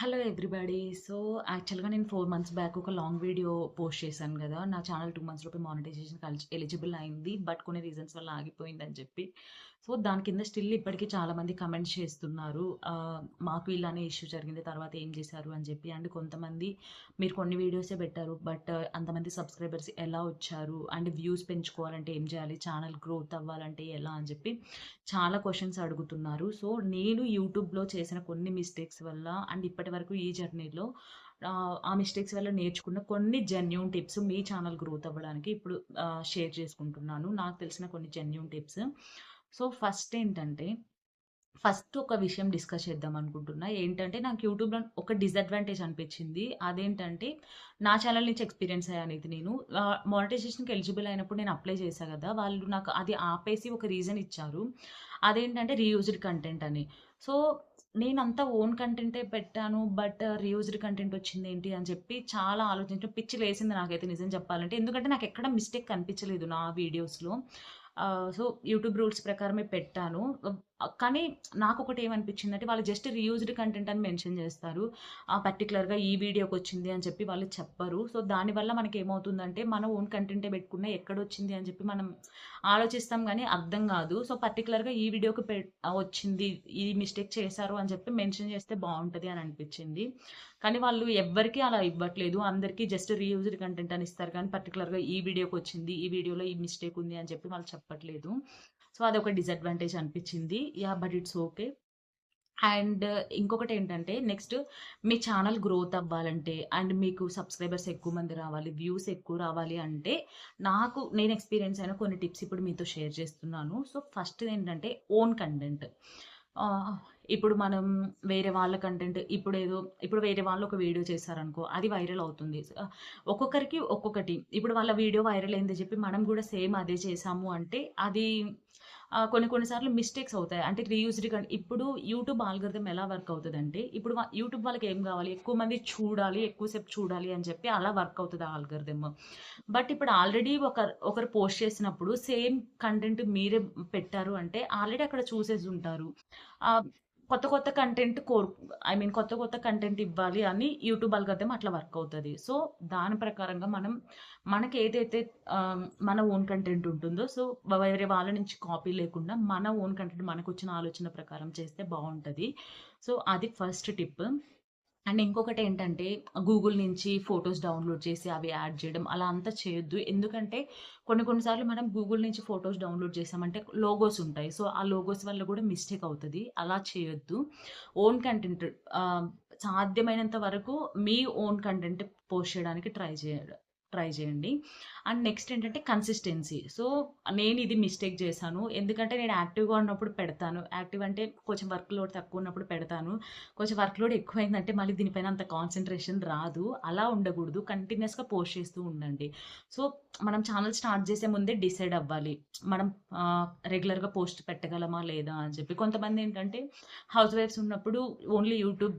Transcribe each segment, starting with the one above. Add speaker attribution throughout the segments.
Speaker 1: Hello everybody. So, యాక్చువల్‌గా నేను four months back ఒక లాంగ్ వీడియో పోస్ట్ చేశాను కదా నా ఛానల్ టూ మంత్స్ లోపే మానిటైజేషన్ కలిసి ఎలిజిబుల్ అయింది. బట్ కొన్ని రీజన్స్ వల్ల ఆగిపోయిందని చెప్పి. సో, దాని కింద స్టిల్ ఇప్పటికీ చాలామంది కమెంట్స్ చేస్తున్నారు. మాకు ఇలానే ఇష్యూ జరిగింది. తర్వాత ఏం చేశారు అని చెప్పి. అండ్ కొంతమంది మీరు కొన్ని వీడియోసే పెట్టారు. బట్ అంతమంది సబ్స్క్రైబర్స్ ఎలా వచ్చారు? అండ్ వ్యూస్ పెంచుకోవాలంటే ఏం చేయాలి? ఛానల్ గ్రోత్ అవ్వాలంటే ఎలా? అని చెప్పి చాలా క్వశ్చన్స్ అడుగుతున్నారు. సో, నేను యూట్యూబ్‌లో చేసిన కొన్ని మిస్టేక్స్ వల్ల అండ్ ఇప్పటివరకు ఈ జర్నీలో ఆ మిస్టేక్స్ వల్ల నేర్చుకున్న కొన్ని జెన్యూన్ టిప్స్ మీ ఛానల్ గ్రోత్ అవ్వడానికి ఇప్పుడు షేర్ చేసుకుంటున్నాను. నాకు తెలిసిన కొన్ని జెన్యూన్ టిప్స్. సో, ఫస్ట్ ఏంటంటే ఫస్ట్ ఒక విషయం డిస్కస్ చేద్దాం అనుకుంటున్నా. ఏంటంటే నాకు యూట్యూబ్‌లో ఒక డిసడ్వాంటేజ్ అనిపించింది. అదేంటంటే నా ఛానల్ నుంచి ఎక్స్‌పీరియన్స్ అయ్యాను ఇది నేను. మానిటైజేషన్‌కి ఎలిజిబుల్ అయినప్పుడు నేను అప్లై చేశాను కదా వాళ్ళు నాకు అది ఆపేసి ఒక రీజన్ ఇచ్చారు. అదేంటంటే రీయూజ్డ్ కంటెంట్ అని. సో, నేనంతా ఓన్ కంటెంటే పెట్టాను. బట్ రీయూజ్డ్ కంటెంట్ వచ్చింది ఏంటి అని చెప్పి చాలా ఆలోచించడం పిచ్చి లేసింది నాకైతే నిజం చెప్పాలంటే. ఎందుకంటే నాకు ఎక్కడ మిస్టేక్ కనిపించలేదు నా వీడియోస్‌లో. సో, యూట్యూబ్ రూల్స్ ప్రకారమే పెట్టాను. కానీ నాకు ఒకటి ఏమనిపించింది ఏమనిపించిందంటే వాళ్ళు జస్ట్ రీయూజ్డ్ కంటెంట్ అని మెన్షన్ చేస్తారు. ఆ పర్టికులర్గా ఈ వీడియోకొచ్చింది అని చెప్పి వాళ్ళు చెప్పరు. సో, దానివల్ల మనకి ఏమవుతుందంటే మన ఓన్ కంటెంటే పెట్టుకున్న ఎక్కడొచ్చింది అని చెప్పి మనం ఆలోచిస్తాం కానీ అర్థం కాదు సో, పర్టిక్యులర్‌గా ఈ వీడియోకి పె వచ్చింది. ఈ మిస్టేక్ చేశారు అని చెప్పి మెన్షన్ చేస్తే బాగుంటుంది అని అనిపించింది. కానీ వాళ్ళు ఎవ్వరికీ అలా ఇవ్వట్లేదు. అందరికీ జస్ట్ రీయూజ్డ్ కంటెంట్ అని ఇస్తారు కానీ పర్టికులర్గా ఈ వీడియోకి వచ్చింది ఈ వీడియోలో ఈ మిస్టేక్ ఉంది అని చెప్పి వాళ్ళు చెప్పట్లేదు. సో, అదొక డిసడ్వాంటేజ్ అనిపించింది. Yeah but it's okay. And ఇంకొకటి ఏంటంటే నెక్స్ట్ మీ ఛానల్ గ్రోత్ అవ్వాలంటే అండ్ మీకు సబ్స్క్రైబర్స్ ఎక్కువ మంది రావాలి. వ్యూస్ ఎక్కువ రావాలి అంటే నాకు నేను ఎక్స్‌పీరియన్స్ అయిన కొన్ని టిప్స్ ఇప్పుడు మీతో షేర్ చేస్తున్నాను. సో, ఫస్ట్ ఏంటంటే ఓన్ కంటెంట్. ఇప్పుడు మనం వేరే వాళ్ళ కంటెంట్ ఇప్పుడు ఏదో ఇప్పుడు వేరే వాళ్ళు ఒక వీడియో చేశారనుకో అది వైరల్ అవుతుంది. ఒక్కొక్కరికి ఒక్కొక్కటి. ఇప్పుడు వాళ్ళ వీడియో వైరల్ అయిందని చెప్పి మనం కూడా సేమ్ అదే చేసాము అంటే అది కొన్ని కొన్నిసార్లు మిస్టేక్స్ అవుతాయి. అంటే రీయూజ్డ్ కానీ ఇప్పుడు యూట్యూబ్ ఆల్గోరిథం ఎలా వర్క్ అవుతుందంటే ఇప్పుడు యూట్యూబ్ వాళ్ళకి ఏం కావాలి? ఎక్కువ మంది చూడాలి, ఎక్కువసేపు చూడాలి అని చెప్పి అలా వర్క్ అవుతుంది ఆ బట్ ఇప్పుడు ఆల్రెడీ ఒకరు ఒకరు పోస్ట్ చేసినప్పుడు సేమ్ కంటెంట్ మీరే పెట్టారు అంటే ఆల్రెడీ అక్కడ చూసేసి ఉంటారు కొత్త కొత్త కంటెంట్ కోరు ఐ మీన్ కొత్త కొత్త కంటెంట్ ఇవ్వాలి అని యూట్యూబ్ ఆల్గోరిథం అట్లా వర్క్ అవుతుంది సో, దాని ప్రకారంగా మనం మనకి ఏదైతే మన ఓన్ కంటెంట్ ఉంటుందో సో, వేరే వాళ్ళ నుంచి కాపీ లేకుండా మన ఓన్ కంటెంట్ మనకు వచ్చిన ఆలోచన ప్రకారం చేస్తే బాగుంటుంది సో, అది ఫస్ట్ టిప్. అండ్ ఇంకొకటి ఏంటంటే గూగుల్ నుంచి ఫొటోస్ డౌన్‌లోడ్ చేసి అవి యాడ్ చేయడం అలా అంతా చేయొద్దు. ఎందుకంటే కొన్ని కొన్ని సార్లు మనం గూగుల్ నుంచి ఫోటోస్ డౌన్‌లోడ్ చేసామంటే లోగోస్ ఉంటాయి. సో, ఆ లోగోస్ వల్ల కూడా మిస్టేక్ అవుతుంది అలా చేయొద్దు. ఓన్ కంటెంట్ సాధ్యమైనంత వరకు మీ ఓన్ కంటెంట్ పోస్ట్ చేయడానికి ట్రై చేయ ట్రై చేయండి. అండ్ నెక్స్ట్ ఏంటంటే కన్సిస్టెన్సీ. సో, నేను ఇది మిస్టేక్ చేశాను. ఎందుకంటే నేను యాక్టివ్‌గా ఉన్నప్పుడు పెడతాను. యాక్టివ్ అంటే కొంచెం వర్క్ లోడ్ తక్కువ ఉన్నప్పుడు పెడతాను. కొంచెం వర్క్ లోడ్ ఎక్కువైందంటే మళ్ళీ దీనిపైన అంత కాన్సన్ట్రేషన్ రాదు. అలా ఉండకూడదు. కంటిన్యూస్గా పోస్ట్ చేస్తూ ఉండండి. సో, మనం ఛానల్ స్టార్ట్ చేసే ముందే డిసైడ్ అవ్వాలి. మనం రెగ్యులర్‌గా పోస్ట్ పెట్టగలమా లేదా అని చెప్పి. కొంతమంది ఏంటంటే హౌస్ వైఫ్స్ ఉన్నప్పుడు ఓన్లీ యూట్యూబ్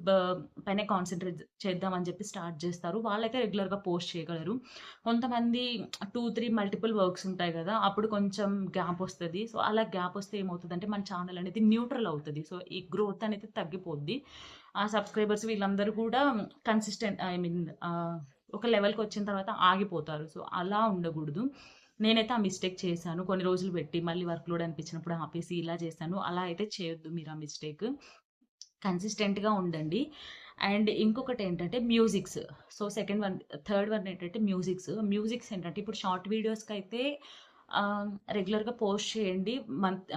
Speaker 1: పైనే కాన్సన్ట్రేట్ చేద్దామని చెప్పి స్టార్ట్ చేస్తారు. వాళ్ళైతే రెగ్యులర్‌గా పోస్ట్ చేయగలరు. కొంతమంది 2, 3 మల్టిపుల్ వర్క్స్ ఉంటాయి కదా అప్పుడు కొంచెం గ్యాప్ వస్తుంది సో, అలా గ్యాప్ వస్తే ఏమవుతదంటే మన ఛానల్ అనేది న్యూట్రల్ అవుతుంది సో, ఈ గ్రోత్ అనేది తగ్గిపోద్ది. ఆ సబ్స్క్రైబర్స్ వీళ్ళందరూ కూడా కన్సిస్టెంట్ ఐ మీన్ ఒక లెవెల్కి వచ్చిన తర్వాత ఆగిపోతారు. సో, అలా ఉండకూడదు. నేనైతే ఆ మిస్టేక్ చేశాను. కొన్ని రోజులు పెట్టి మళ్ళీ వర్క్ లోడ్ అనిపించినప్పుడు ఆపేసి ఇలా చేశాను. అలా అయితే చేయొద్దు మీరు ఆ మిస్టేక్. కన్సిస్టెంట్‌గా ఉండండి. అండ్ ఇంకొకటి ఏంటంటే musics. So, second one third one ఏంటంటే మ్యూజిక్స్. మ్యూజిక్స్ ఏంటంటే ఇప్పుడు షార్ట్ వీడియోస్కి అయితే రెగ్యులర్‌గా పోస్ట్ చేయండి. మంత్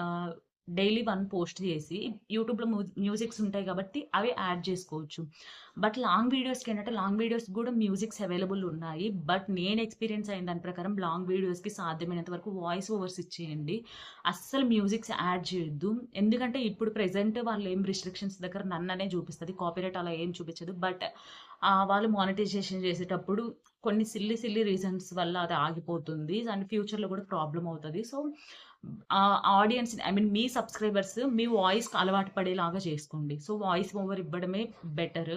Speaker 1: డైలీ వన్ పోస్ట్ చేసి యూట్యూబ్‌లో మ్యూ మ్యూజిక్స్ ఉంటాయి కాబట్టి అవి యాడ్ చేసుకోవచ్చు. బట్ లాంగ్ వీడియోస్‌కి ఏంటంటే లాంగ్ వీడియోస్ కూడా మ్యూజిక్స్ అవైలబుల్ ఉన్నాయి. బట్ నేను ఎక్స్‌పీరియన్స్ అయిన దాని ప్రకారం లాంగ్ వీడియోస్‌కి సాధ్యమైనంత వరకు వాయిస్ ఓవర్స్ ఇచ్చేయండి. అస్సలు మ్యూజిక్స్ యాడ్ చేయొద్దు. ఎందుకంటే ఇప్పుడు ప్రజెంట్ వాళ్ళు ఏం రిస్ట్రిక్షన్స్ దగ్గర నన్ననే చూపిస్తుంది కాపీరైట్ అలా ఏం చూపించదు. బట్ వాళ్ళు మానిటైజేషన్ చేసేటప్పుడు కొన్ని సిల్లీ సిల్లీ రీజన్స్ వల్ల అది ఆగిపోతుంది. అండ్ ఫ్యూచర్‌లో కూడా ప్రాబ్లమ్ అవుతుంది సో, ఆడియన్స్ ఐ మీన్ మీ సబ్స్క్రైబర్స్ మీ వాయిస్‌కి అలవాటు పడేలాగా చేసుకోండి. సో, వాయిస్ ఓవర్ ఇవ్వడమే బెటర్.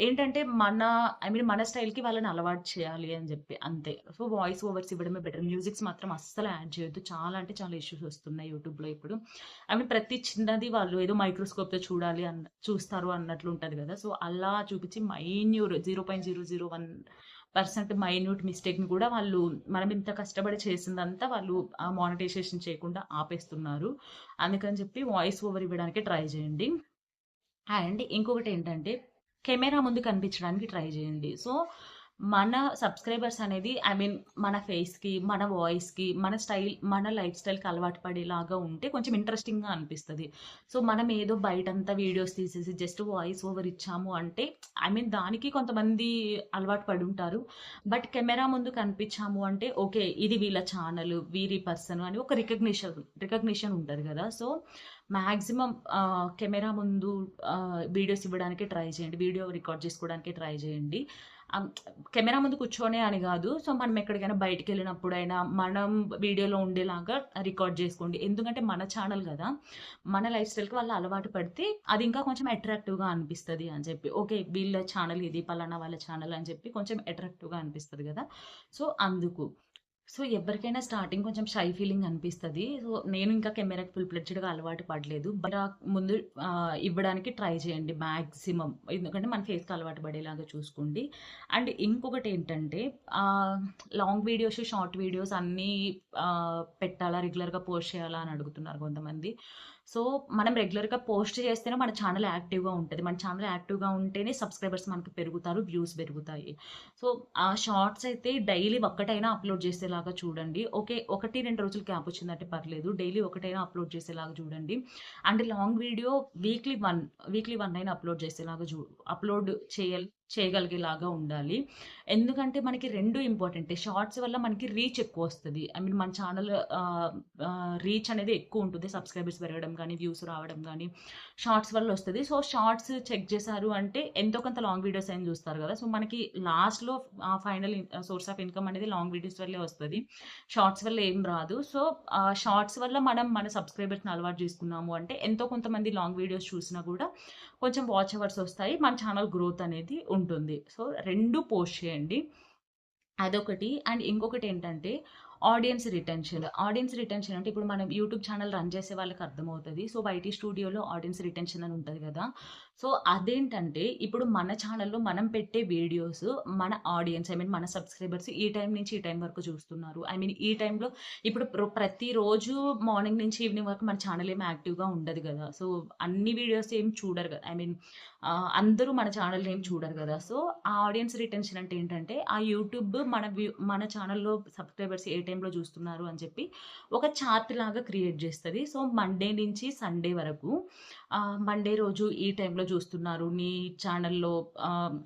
Speaker 1: ఏంటంటే మన ఐ మీన్ మన స్టైల్‌కి వాళ్ళని అలవాటు చేయాలి అని చెప్పి అంతే. సో, వాయిస్ ఓవర్స్ ఇవ్వడమే బెటర్. మ్యూజిక్స్ మాత్రం అస్సలు యాడ్ చేయొద్దు. చాలా అంటే చాలా ఇష్యూస్ వస్తున్నాయి యూట్యూబ్‌లో ఇప్పుడు. ఐ మీన్ ప్రతి చిన్నది వాళ్ళు ఏదో మైక్రోస్కోప్‌తో చూడాలి అన్న చూస్తారు అన్నట్లు ఉంటుంది కదా సో, అలా చూపించి minor zero point zero zero one 0.001% minute మిస్టేక్‌ని కూడా వాళ్ళు మనం ఇంత కష్టపడి చేసిందంతా వాళ్ళు ఆ మానిటైజేషన్ చేయకుండా ఆపేస్తున్నారు. అందుకని చెప్పి వాయిస్ ఓవర్ ఇవ్వడానికి ట్రై చేయండి. అండ్ ఇంకొకటి ఏంటంటే కెమెరా ముందు కనిపించడానికి ట్రై చేయండి. సో, మన సబ్స్క్రైబర్స్ అనేది ఐ మీన్ మన ఫేస్‌కి, మన వాయిస్‌కి, మన స్టైల్, మన లైఫ్ స్టైల్‌కి అలవాటు పడేలాగా ఉంటే కొంచెం ఇంట్రెస్టింగ్‌గా అనిపిస్తుంది సో, మనం ఏదో బయటంతా వీడియోస్ తీసేసి జస్ట్ వాయిస్ ఓవర్ ఇచ్చాము అంటే ఐ మీన్ దానికి కొంతమంది అలవాటు పడి ఉంటారు బట్ కెమెరా ముందు కనిపించాము అంటే ఓకే. ఇది వీళ్ళ ఛానల్, వీరి పర్సన్ అని ఒక రికగ్నిషన్ రికగ్నిషన్ ఉంటుంది కదా సో, మాక్సిమం కెమెరా ముందు వీడియోస్ ఇవ్వడానికి ట్రై చేయండి. వీడియో రికార్డ్ చేసుకోవడానికి ట్రై చేయండి. కెమెరా ముందు కూర్చొనే అని కాదు సో, మనం ఎక్కడికైనా బయటికెళ్ళినప్పుడైనా మనం వీడియోలో ఉండేలాగా రికార్డ్ చేసుకోండి. ఎందుకంటే మన ఛానల్ కదా మన లైఫ్ స్టైల్‌కి వాళ్ళు అలవాటు పడితే అది ఇంకా కొంచెం అట్రాక్టివ్‌గా అనిపిస్తుంది అని చెప్పి. ఓకే. వీళ్ళ ఛానల్ ఇది పలానా వాళ్ళ ఛానల్ అని చెప్పి కొంచెం అట్రాక్టివ్‌గా అనిపిస్తుంది కదా సో, అందుకు. సో, ఎవరికైనా స్టార్టింగ్ కొంచెం షై ఫీలింగ్ అనిపిస్తుంది సో, నేను ఇంకా కెమెరాకి ఫుల్ ఫ్లెడ్జ్డ్‌గా అలవాటు పడలేదు. బట్ ముందు ఇవ్వడానికి ట్రై చేయండి మ్యాక్సిమం ఎందుకంటే మన ఫేస్‌కి అలవాటు పడేలాగా చూసుకోండి. అండ్ ఇంకొకటి ఏంటంటే లాంగ్ వీడియోస్, షార్ట్ వీడియోస్ అన్నీ పెట్టాలా? రెగ్యులర్‌గా పోస్ట్ చేయాలా? అని అడుగుతున్నారు కొంతమంది. సో, మనం రెగ్యులర్‌గా పోస్ట్ చేస్తేనే మన ఛానల్ యాక్టివ్‌గా ఉంటుంది మన ఛానల్ యాక్టివ్‌గా ఉంటేనే సబ్స్క్రైబర్స్ మనకు పెరుగుతారు. వ్యూస్ పెరుగుతాయి. సో, ఆ షార్ట్స్ అయితే డైలీ ఒక్కటైనా అప్‌లోడ్ చేసేలాగా చూడండి. ఓకే. 1, 2 రోజులు క్యాప్ వచ్చిందంటే పర్లేదు. డైలీ ఒకటైనా అప్‌లోడ్ చేసేలాగా చూడండి. And long video weekly one weekly one అయినా అప్‌లోడ్ చేసేలాగా చూ అప్‌లోడ్ చేయాలి చేయగలిగేలాగా ఉండాలి. ఎందుకంటే మనకి రెండు ఇంపార్టెంటే. షార్ట్స్ వల్ల మనకి రీచ్ ఎక్కువ వస్తుంది ఐ మీన్ మన ఛానల్ రీచ్ అనేది ఎక్కువ ఉంటుంది సబ్స్క్రైబర్స్ పెరగడం కానీ వ్యూస్ రావడం కానీ షార్ట్స్ వల్ల వస్తుంది సో, షార్ట్స్ చెక్ చేశారు అంటే ఎంతో కొంత లాంగ్ వీడియోస్ అయినా చూస్తారు కదా సో, మనకి లాస్ట్‌లో ఫైనల్ సోర్స్ ఆఫ్ ఇన్‌కమ్ అనేది లాంగ్ వీడియోస్ వల్లే వస్తుంది షార్ట్స్ వల్ల ఏం రాదు. సో, షార్ట్స్ వల్ల మనం మన సబ్స్క్రైబర్స్‌ని అలవాటు చేసుకున్నాము అంటే ఎంతో కొంతమంది లాంగ్ వీడియోస్ చూసినా కూడా కొంచెం వాచ్ అవర్స్ వస్తాయి. మన ఛానల్ గ్రోత్ అనేది ఉంటుంది. సో, రెండు పోస్ట్ చేయండి. అదొకటి. అండ్ ఇంకొకటి ఏంటంటే ఆడియన్స్ రిటెన్షన్. ఆడియన్స్ రిటెన్షన్ అంటే ఇప్పుడు మనం యూట్యూబ్ ఛానల్ రన్ చేసే వాళ్ళకి అర్థమవుతుంది. సో, బయటి స్టూడియోలో ఆడియన్స్ రిటెన్షన్ అని ఉంటుంది కదా. సో, అదేంటంటే ఇప్పుడు మన ఛానల్‌లో మనం పెట్టే వీడియోస్ మన ఆడియన్స్ ఐ మీన్ మన సబ్స్క్రైబర్స్ ఈ టైం నుంచి ఈ టైం వరకు చూస్తున్నారు. ఐ మీన్ ఈ టైంలో ఇప్పుడు ప్రతిరోజు మార్నింగ్ నుంచి ఈవినింగ్ వరకు మన ఛానల్ ఏమి యాక్టివ్‌గా ఉండదు కదా. సో, అన్ని వీడియోస్ ఏం చూడరు కదా. ఐ మీన్ అందరూ మన ఛానల్‌ని ఏం చూడరు కదా. సో, ఆ ఆడియన్స్ రిటెన్షన్ అంటే ఏంటంటే ఆ యూట్యూబ్ మన వ్యూ మన ఛానల్‌లో సబ్స్క్రైబర్స్ ఏ టైంలో చూస్తున్నారు అని చెప్పి ఒక చార్ట్ లాగా క్రియేట్ చేస్తుంది సో, మండే నుంచి సండే వరకు మండే రోజు ఈ టైంలో చూస్తున్నారు. నీ ఛానల్‌లో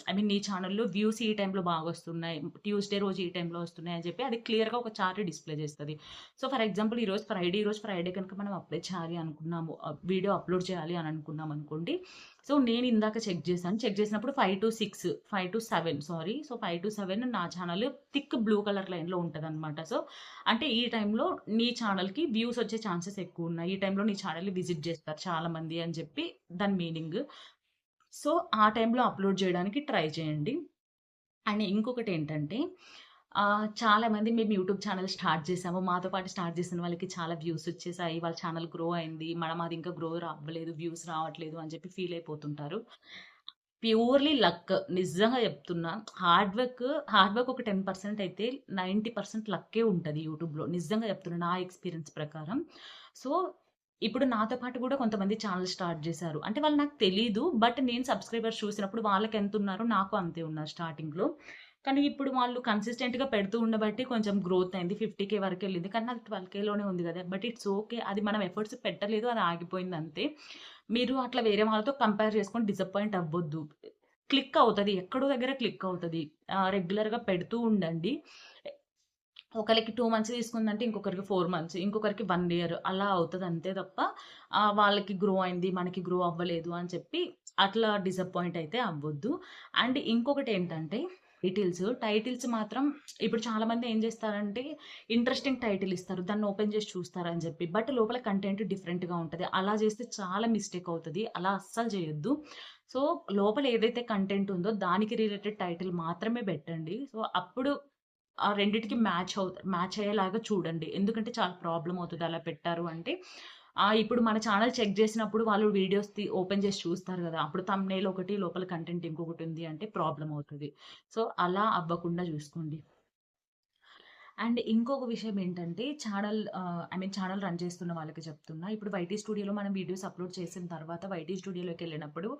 Speaker 1: ఐ మీన్ నీ ఛానల్‌లో వ్యూస్ ఈ టైంలో బాగా వస్తున్నాయి ట్యూస్‌డే రోజు ఈ టైంలో వస్తున్నాయి అని చెప్పి అది క్లియర్‌గా ఒక చార్ట్ డిస్‌ప్లే చేస్తుంది సో, ఫర్ ఎగ్జాంపుల్ ఈరోజు ఫ్రైడే, ఈరోజు ఫ్రైడే కనుక మనం అప్లై చేయాలి అనుకున్నాము. వీడియో అప్‌లోడ్ చేయాలి అని అనుకున్నాం అనుకోండి. సో, నేను ఇందాక చెక్ చేశాను. చెక్ చేసినప్పుడు 5-6 5-7 సారీ. సో, 5-7 నా ఛానల్ థిక్ బ్లూ కలర్ లైన్‌లో ఉంటదనమాట. సో, అంటే ఈ టైంలో నీ ఛానల్‌కి వ్యూస్ వచ్చే ఛాన్సెస్ ఎక్కువ ఉన్నాయి ఈ టైంలో నీ ఛానల్‌ని విజిట్ చేస్తారు చాలామంది అని చెప్పి దాని మీనింగ్. సో, ఆ టైంలో అప్‌లోడ్ చేయడానికి ట్రై చేయండి. అండ్ ఇంకొకటి ఏంటంటే చాలామంది మేము యూట్యూబ్ ఛానల్ స్టార్ట్ చేసాము. మాతో పాటు స్టార్ట్ చేసిన వాళ్ళకి చాలా వ్యూస్ వచ్చేసాయి. వాళ్ళ ఛానల్ గ్రో అయింది. మనం అది ఇంకా గ్రో అవ్వలేదు. వ్యూస్ రావట్లేదు అని చెప్పి ఫీల్ అయిపోతుంటారు. Purely luck. నిజంగా చెప్తున్నా. హార్డ్ వర్క్, హార్డ్ వర్క్ ఒక 10% అయితే 90% లక్కే ఉంటుంది యూట్యూబ్‌లో. నిజంగా చెప్తున్నా నా ఎక్స్‌పీరియన్స్ ప్రకారం. సో, ఇప్పుడు నాతో పాటు కూడా కొంతమంది ఛానల్ స్టార్ట్ చేశారు. అంటే వాళ్ళు నాకు తెలీదు. బట్ నేను సబ్స్క్రైబర్స్ చూసినప్పుడు వాళ్ళకి ఎంత ఉన్నారో నాకు అంతే ఉన్నారు స్టార్టింగ్‌లో. కానీ ఇప్పుడు వాళ్ళు కన్సిస్టెంట్‌గా పెడుతూ ఉండబట్టి కొంచెం గ్రోత్ అయింది. ఫిఫ్టీ కే వరకు వెళ్ళింది కానీ అది ట్వెల్వ్ కేలోనే ఉంది కదా బట్ ఇట్స్ ఓకే. అది మనం ఎఫర్ట్స్ పెట్టలేదు. అది ఆగిపోయింది అంతే. మీరు అట్లా వేరే వాళ్ళతో కంపేర్ చేసుకొని డిసప్పాయింట్ అవ్వద్దు క్లిక్ అవుతుంది ఎక్కడో దగ్గర క్లిక్ అవుతుంది రెగ్యులర్‌గా పెడుతూ ఉండండి. ఒకరికి టూ మంత్స్ తీసుకుందంటే ఇంకొకరికి ఫోర్ మంత్స్, ఇంకొకరికి వన్ ఇయర్ అలా అవుతుంది అంతే తప్ప వాళ్ళకి గ్రో అయింది. మనకి గ్రో అవ్వలేదు అని చెప్పి అట్లా డిసప్పాయింట్ అయితే అవ్వద్దు అండ్ ఇంకొకటి ఏంటంటే టైటిల్స్. టైటిల్స్ మాత్రం ఇప్పుడు చాలామంది ఏం చేస్తారంటే ఇంట్రెస్టింగ్ టైటిల్ ఇస్తారు. దాన్ని ఓపెన్ చేసి చూస్తారని చెప్పి. బట్ లోపల కంటెంట్ డిఫరెంట్‌గా ఉంటుంది అలా చేస్తే చాలా మిస్టేక్ అవుతుంది అలా అస్సలు చేయొద్దు. సో, లోపల ఏదైతే కంటెంట్ ఉందో దానికి రిలేటెడ్ టైటిల్ మాత్రమే పెట్టండి. సో, అప్పుడు ఆ రెండిటికి మ్యాచ్ అవు మ్యాచ్ అయ్యేలాగా చూడండి. ఎందుకంటే చాలా ప్రాబ్లం అవుతుంది అలా పెట్టారు అంటే. ఇప్పుడు మన ఛానల్ చెక్ చేసినప్పుడు వాళ్ళు వీడియోస్ ఓపెన్ చేసి చూస్తారు కదా అప్పుడు థంబ్‌నెయిల్ ఒకటి, లోపల కంటెంట్ ఇంకొకటి ఉంది అంటే ప్రాబ్లం అవుతుంది సో, అలా అవ్వకుండా చూసుకోండి. అండ్ ఇంకొక విషయం ఏంటంటే channel I mean channel run చేస్తున్న వాళ్ళకి చెప్తున్నా. ఇప్పుడు వైటీ స్టూడియోలో మనం వీడియోస్ అప్‌లోడ్ చేసిన తర్వాత వైటీ స్టూడియోలోకి వెళ్ళినప్పుడు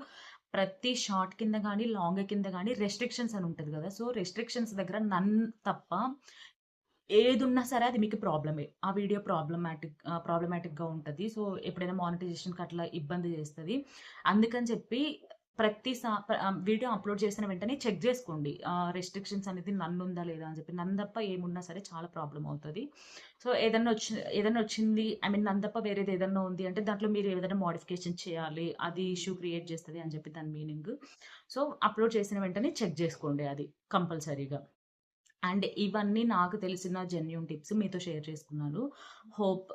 Speaker 1: ప్రతి షార్ట్ కింద కానీ లాంగ్ కింద కానీ రెస్ట్రిక్షన్స్ అని ఉంటుంది కదా సో, రెస్ట్రిక్షన్స్ దగ్గర నన్ తప్ప ఏదున్నా సరే అది మీకు ప్రాబ్లమే. ఆ వీడియో ప్రాబ్లమాటిక్ ప్రాబ్లమాటిక్‌గా ఉంటుంది సో, ఎప్పుడైనా మానిటైజేషన్‌కి అట్లా ఇబ్బంది చేస్తుంది అందుకని చెప్పి ప్రతి వీడియో అప్‌లోడ్ చేసిన వెంటనే చెక్ చేసుకోండి రెస్ట్రిక్షన్స్ అనేది నన్ను ఉందా లేదా అని చెప్పి. నన్ను తప్ప ఏమున్నా సరే చాలా ప్రాబ్లం అవుతుంది సో, ఏదన్నా వచ్చి ఏదన్నా వచ్చింది ఐ మీన్ నన్ను తప్ప వేరేది ఏదన్నా ఉంది అంటే దాంట్లో మీరు ఏదైనా మోడిఫికేషన్ చేయాలి. అది ఇష్యూ క్రియేట్ చేస్తుంది అని చెప్పి దాని మీనింగ్. సో, అప్‌లోడ్ చేసిన వెంటనే చెక్ చేసుకోండి అది కంపల్సరీగా. అండ్ ఇవన్నీ నాకు తెలిసిన జెన్యున్ టిప్స్ మీతో షేర్ చేసుకున్నాను. హోప్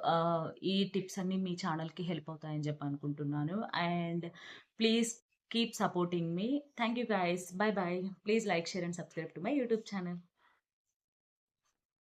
Speaker 1: ఈ టిప్స్ అన్నీ మీ ఛానల్కి హెల్ప్ అవుతాయని చెప్పి అనుకుంటున్నాను. And please keep supporting me. Thank you guys. Bye bye please like, share and subscribe to my YouTube channel